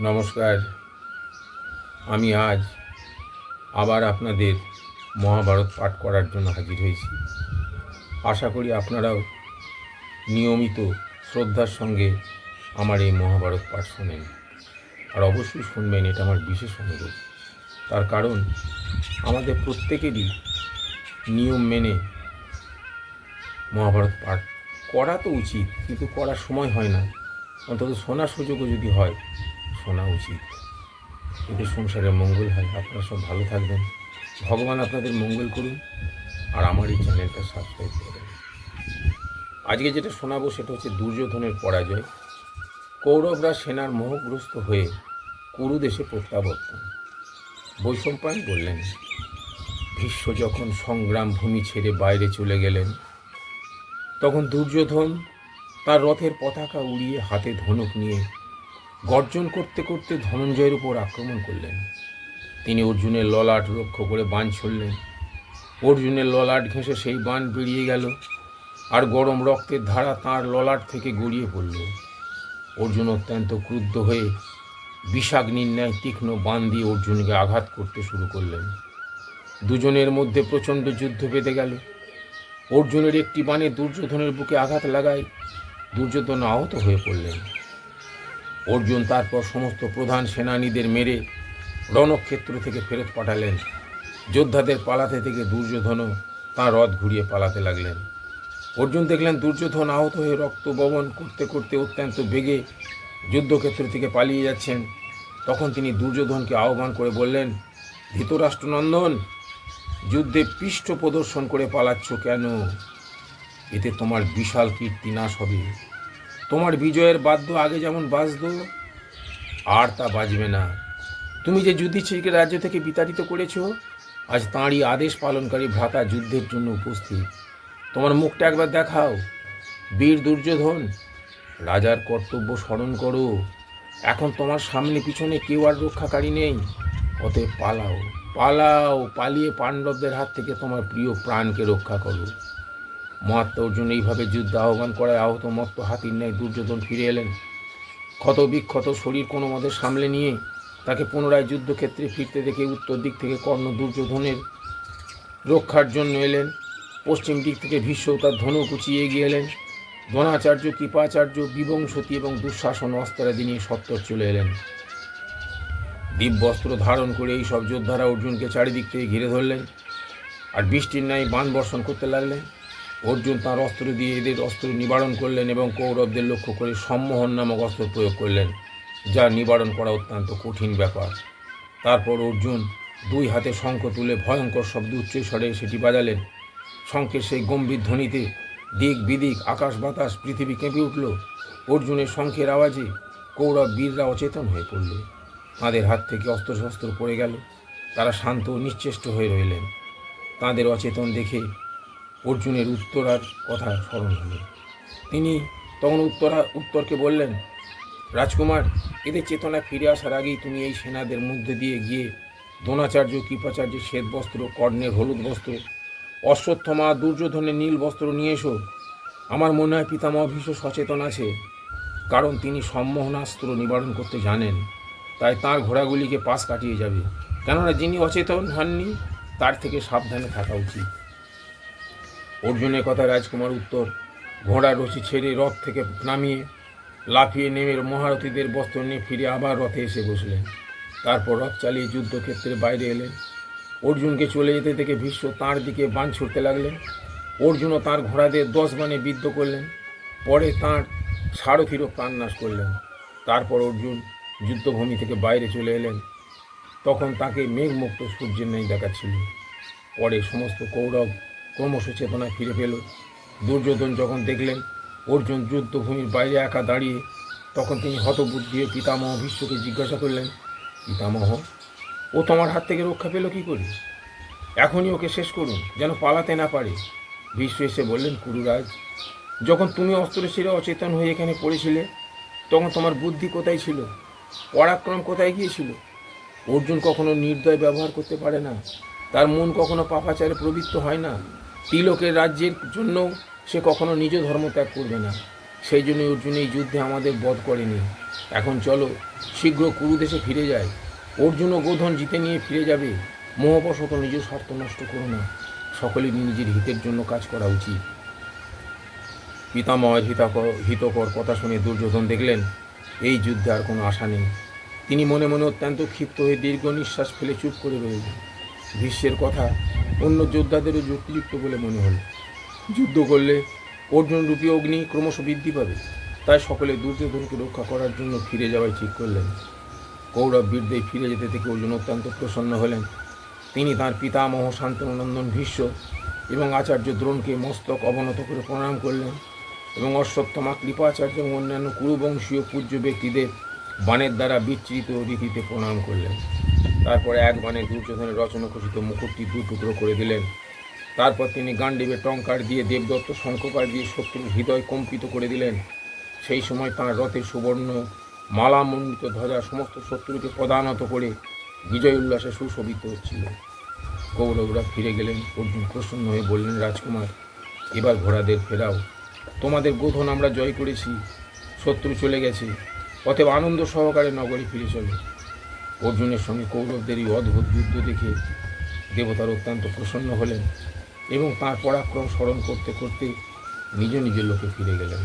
নমস্কার। আমি আজ আবার আপনাদের মহাভারত পাঠ করার জন্য হাজির হয়েছি। আশা করি আপনারাও নিয়মিত শ্রদ্ধার সঙ্গে আমার এই মহাভারত পাঠ শোনেন। আর অবশ্যই শুনবেন, এটা আমার বিশেষ অনুরোধ। তার কারণ, আমাদের প্রত্যেকেরই নিয়ম মেনে মহাভারত পাঠ করা তো উচিত, কিন্তু করার সময় হয় না। অন্তত শোনার সুযোগও যদি হয় শোনা উচিত। এতে সংসারে মঙ্গল হয়। আপনারা সব ভালো থাকবেন। ভগবান আপনাদের মঙ্গল করুন আর আমার এই চ্যানেলটা সাবস্ক্রাইব করবেন আজকে যেটা শোনাবো সেটা হচ্ছে দুর্যোধনের পরাজয়। কৌরবরা সেনার মোহগ্রস্ত হয়ে কুরু দেশে প্রত্যাবর্তন। বৈষম্পায়ন বললেন, ভীষ্ম যখন সংগ্রাম ভূমি ছেড়ে বাইরে চলে গেলেন, তখন দুর্যোধন তার রথের পতাকা উড়িয়ে হাতে ধনুক নিয়ে গর্জন করতে করতে ধনঞ্জয়ের উপর আক্রমণ করলেন। তিনি অর্জুনের ললাট লক্ষ্য করে বান ছড়লেন। অর্জুনের ললাট ঘেঁষে সেই বান বেরিয়ে গেল আর গরম রক্তের ধারা তার ললাট থেকে গড়িয়ে পড়ল। অর্জুন অত্যন্ত ক্রুদ্ধ হয়ে বিষাগ্নির ন্যায় তীক্ষ্ণ বান দিয়ে অর্জুনকে আঘাত করতে শুরু করলেন। দুজনের মধ্যে প্রচণ্ড যুদ্ধ বেঁধে গেল। অর্জুনের একটি বাণে দুর্যোধনের বুকে আঘাত লাগায় দুর্যোধন আহত হয়ে পড়লেন। অর্জুন তারপর সমস্ত প্রধান সেনানীদের মেরে রণক্ষেত্র থেকে ফেরত পাঠালেন। যোদ্ধাদের পালাতে থেকে দুর্যোধনও তাঁর রথ ঘুরিয়ে পালাতে লাগলেন। অর্জুন দেখলেন দুর্যোধন আহত হয়ে রক্ত বমন করতে করতে অত্যন্ত বেগে যুদ্ধক্ষেত্র থেকে পালিয়ে যাচ্ছেন। তখন তিনি দুর্যোধনকে আহ্বান করে বললেন, ধৃতরাষ্ট্রনন্দন, যুদ্ধে পৃষ্ঠ প্রদর্শন করে পালাচ্ছ কেন? এতে তোমার বিশাল কীর্তি নাশ হবে। তোমার বিজয়ের বাদ্য আগে যেমন বাজত, আর তা বাজবে না। তুমি যে যুধিষ্ঠিরকে রাজ্য থেকে বিতাড়িত করেছ, আজ তাঁরই আদেশ পালনকারী ভ্রাতা যুদ্ধের জন্য উপস্থিত। তোমার মুখটা একবার দেখাও। বীর দুর্যোধন, রাজার কর্তব্য স্মরণ করো। এখন তোমার সামনে পিছনে কেউ আর রক্ষাকারী নেই। অতএব পালাও পালাও, পালিয়ে পাণ্ডবদের হাত থেকে তোমার প্রিয় প্রাণকে রক্ষা করো। মহাত্মা অর্জুন এইভাবে যুদ্ধ আহ্বান করায় আহত মত্ত হাতির ন্যায় দুর্যোধন ফিরে এলেন। ক্ষত বিক্ষত শরীর কোনো মতে সামলে নিয়ে তাকে পুনরায় যুদ্ধক্ষেত্রে ফিরতে দেখে উত্তর দিক থেকে কর্ণ দুর্যোধনের রক্ষার জন্য এলেন। পশ্চিম দিক থেকে ভীষ্ম তার ধনু কুচিয়ে এগিয়ে এলেন। দ্রোণাচার্য, কৃপাচার্য, বিবংসতী এবং দুঃশাসন অস্ত্রাদি নিয়ে সত্তর চলে এলেন। দিব্যস্ত্র ধারণ করে এই সব যোদ্ধারা অর্জুনকে চারিদিক থেকে ঘিরে ধরলেন। আর বৃষ্টির ন্যায় বান বর্ষণ করতে লাগলেন। অর্জুন তাঁর অস্ত্র দিয়ে এদের অস্ত্র নিবারণ করলেন এবং কৌরবদের লক্ষ্য করে সম্মোহন নামক অস্ত্র প্রয়োগ করলেন, যা নিবারণ করা অত্যন্ত কঠিন ব্যাপার। তারপর অর্জুন দুই হাতে শঙ্খ তুলে ভয়ঙ্কর শব্দ উচ্চস্বরে সেটি বাজালেন। শঙ্খের সেই গম্ভীর ধ্বনিতে দিক বিদিক, আকাশ বাতাস, পৃথিবী কেঁপে উঠল। অর্জুনের শঙ্খের আওয়াজে কৌরব বীররা অচেতন হয়ে পড়ল। তাঁদের হাত থেকে অস্ত্রশস্ত্র পড়ে গেল। তারা শান্ত নিশ্চেষ্ট হয়ে রইলেন। তাঁদের অচেতন দেখে অর্জুনের উত্তরার কথা স্মরণ হলো। তিনি তখন উত্তরা উত্তরকে বললেন, রাজকুমার, এদের চেতনা ফিরে আসার আগেই তুমি এই সেনাদের মধ্যে দিয়ে গিয়ে দ্রোণাচার্য কৃপাচার্যের শ্বেত বস্ত্র কর্ণের হলুদ বস্ত্র, অশ্বত্থমা, দুর্যোধনের নীল বস্ত্র নিয়ে এসো। আমার মনে হয় পিতামহ ভীষ্ম সচেতন আছে, কারণ তিনি সম্মোহনাস্ত্র নিবারণ করতে জানেন, তাই তার ঘোড়াগুলিকে পাশ কাটিয়ে যাবে। কেননা যিনি অচেতন হননি, তার থেকে সাবধানে থাকা উচিত। অর্জুনের কথা রাজকুমার উত্তর। ঘোড়া রশি ছেড়ে রথ থেকে নামিয়ে, লাফিয়ে নেমে মহারথীদের বস্ত্র নিয়ে ফিরে আবার রথে এসে বসলেন। তারপর রথ চালিয়ে যুদ্ধক্ষেত্রের বাইরে এলেন। অর্জুনকে চলে যেতে দেখে ভীষ্ম তাঁর দিকে বান ছুটতে লাগলেন। অর্জুনও তাঁর ঘোড়াদের দশ বানে বিদ্ধ করলেন। পরে তাঁর সারথিরও প্রাণনাশ করলেন। তারপর অর্জুন যুদ্ধভূমি থেকে বাইরে চলে এলেন। তখন তাকে মেঘমুক্ত সূর্যের ন্যায় দেখাচ্ছিল। পরে সমস্ত কৌরব ক্রমশ চেতনা ফিরে পেল। দুর্যোধন যখন দেখলেন, অর্জুন যুদ্ধভূমির বাইরে একা দাঁড়িয়ে, তখন তিনি হতবুদ্ধি পিতামহ ভীষ্মকে জিজ্ঞাসা করলেন, পিতামহ, ও তোমার হাত থেকে রক্ষা পেল কি করে? এখনই ওকে শেষ করুন, যেন পালাতে না পারে। ভীষ্ম এসে বললেন, কুরুরাজ, যখন তুমি অস্ত্র ছেড়ে অচেতন হয়ে এখানে পড়েছিলে, তখন তোমার বুদ্ধি কোথায় ছিল? পরাক্রম কোথায় গিয়েছিল? অর্জুন কখনো নির্দয় ব্যবহার করতে পারে না। তার মন কখনো পাপাচারে প্রবৃত্ত হয় না। তিলকের রাজ্যের জন্য সে কখনো নিজ ধর্ম ত্যাগ করবে না। সেই জন্য অর্জুন এই যুদ্ধে আমাদের বধ করেনি। এখন চলো, শীঘ্র কুরুদেশে ফিরে যায় অর্জুন ও গোধন জিতে নিয়ে ফিরে যাবে। মোহবশত নিজের স্বার্থ নষ্ট করো না। সকলেরই নিজের হিতের জন্য কাজ করা উচিত। পিতামহের হিতাকর হিতকর কথা শুনে দুর্যোধন দেখলেন, এই যুদ্ধে আর কোনো আশা নেই। তিনি মনে মনে অত্যন্ত ক্ষিপ্ত হয়ে দীর্ঘ নিঃশ্বাস ফেলে চুপ করে রইলেন। ভীষ্মের কথা অন্য যোদ্ধাদেরও যুক্তিযুক্ত বলে মনে হলো। যুদ্ধ করলে অর্জুন রূপী অগ্নি ক্রমশ বৃদ্ধি পাবে। তাই সকলে দুর্যোধনকে রক্ষা করার জন্য ফিরে যাওয়াই ঠিক করলেন। কৌরব বীরদের ফিরে যেতে থেকে অর্জুন অত্যন্ত প্রসন্ন হলেন। তিনি তাঁর পিতামহ শান্তনন্দন ভীষ্ম এবং আচার্য দ্রোণকে মস্তক অবনত করে প্রণাম করলেন এবং অশ্বত্থমা কৃপাচার্য এবং অন্যান্য কুরুবংশীয় পূজ্য ব্যক্তিদের বাণের দ্বারা বিচ্ছিত রীতিতে প্রণাম করলেন। তারপরে এক বাণে দুর্যোধনের রচনাকোষিত মুকুটটি দু টুকরো করে দিলেন। তারপর তিনি গান্ডীবে টঙ্কার দিয়ে দেবদত্ত শঙ্ককার দিয়ে শত্রুর হৃদয় কম্পিত করে দিলেন। সেই সময় তাঁর রথের সুবর্ণ, মালামণ্ডিত ধ্বজা সমস্ত শত্রুকে প্রদানত করে বিজয় উল্লাসে সুশোভিত হচ্ছিল। কৌরবরা ফিরে গেলেন, অর্জুন প্রসন্ন হয়ে বললেন, রাজকুমার, এবার ঘোড়াদের ফেরাও। তোমাদের গোধন আমরা জয় করেছি, শত্রু চলে গেছে। অতএব আনন্দ সহকারে নগরী ফিরে চলো। অর্জুনের সঙ্গে কৌরবদের এই অদ্ভুত যুদ্ধ দেখে দেবতার অত্যন্ত প্রসন্ন হলেন এবং তাঁর পরাক্রম স্মরণ করতে করতে নিজ নিজের লোকে ফিরে গেলেন।